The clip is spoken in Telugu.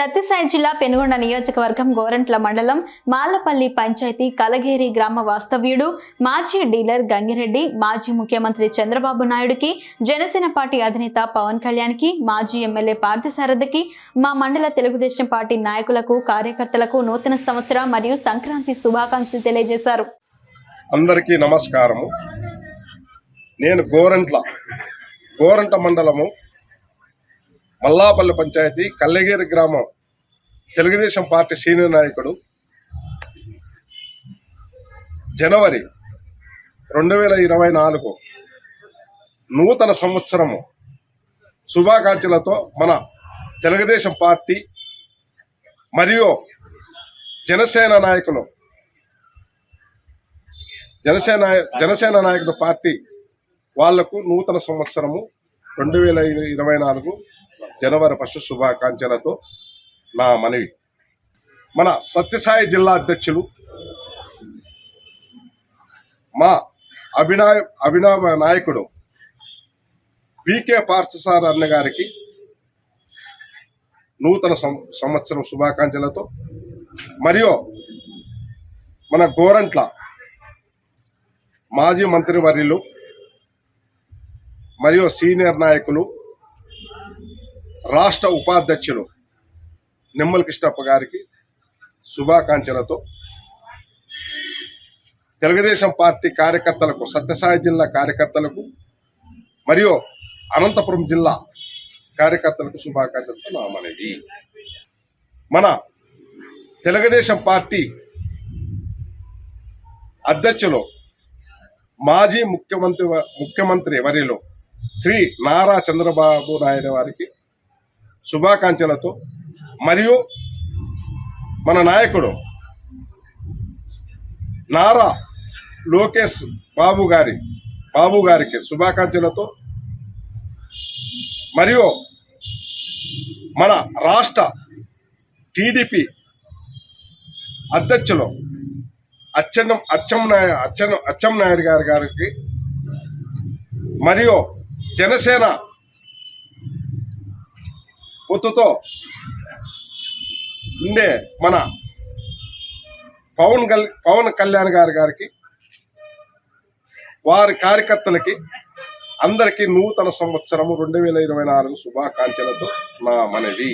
సత్యసాయి జిల్లా పెనుగొండ నియోజకవర్గం గోరంట్ల మండలం మాలపల్లి పంచాయతీ కలగేరి గ్రామ వాస్తవ్యుడు మాజీ డీలర్ గంగిరెడ్డి మాజీ ముఖ్యమంత్రి చంద్రబాబు నాయుడుకి జనసేన పార్టీ అధినేత పవన్ కళ్యాణ్కి మాజీ ఎమ్మెల్యే పార్థసారథికి మా మండల తెలుగుదేశం పార్టీ నాయకులకు కార్యకర్తలకు నూతన సంవత్సర మరియు సంక్రాంతి శుభాకాంక్షలు తెలియజేశారు. అందరికీ నమస్కారము. నేను గోరంట్ల గోరంట మండలము మల్లాపల్లి పంచాయతీ కల్లెగేరి గ్రామం తెలుగుదేశం పార్టీ సీనియర్ నాయకుడు. జనవరి రెండు వేల ఇరవై నాలుగు నూతన సంవత్సరము శుభాకాంక్షలతో మన తెలుగుదేశం పార్టీ మరియు జనసేన నాయకులు జనసేన జనసేన నాయకుడు పార్టీ వాళ్ళకు నూతన సంవత్సరము రెండు వేల ఇరవై నాలుగు జనవరి ఫస్ట్ శుభాకాంక్షలతో నా మనవి. మన సత్యసాయి జిల్లా అధ్యక్షులు మా అభినయ అభినవ నాయకుడు వికే పార్థసార అన్న గారికి నూతన సం- సంవత్సరం శుభాకాంక్షలతో మరియు మన గోరంట్ల మాజీ మంత్రివర్యులు మరియు సీనియర్ నాయకులు రాష్ట్ర ఉపాధ్యక్షులు నిమ్మల కృష్ణప్ప గారికి శుభాకాంక్షలతో తెలుగుదేశం పార్టీ కార్యకర్తలకు సత్యసాయి జిల్లా కార్యకర్తలకు మరియు అనంతపురం జిల్లా కార్యకర్తలకు శుభాకాంక్షలతో నా మనవి. మన తెలుగుదేశం పార్టీ అధ్యక్షులు మాజీ ముఖ్యమంత్రి ముఖ్యమంత్రి వరిలో శ్రీ నారా చంద్రబాబు నాయుడు వారికి శుభాకాంక్షలతో మరియు మన నాయకుడు నారా లోకేష్ బాబు గారి బాబు గారికి శుభాకాంక్షలతో మరియు మన రాష్ట్ర టీడీపీ అధ్యక్షులు అచ్చెన్నం అచ్చం నాయుడు అచ్చెన్న అచ్చం నాయుడు గారి గారికి మరియు జనసేన పొత్తుతో ఉండే మన పవన్ కల్ పవన్ కళ్యాణ్ గారి గారికి వారి కార్యకర్తలకి అందరికీ నూతన సంవత్సరము రెండు వేల ఇరవై నాలుగు శుభాకాంక్షలతో నా మనవి.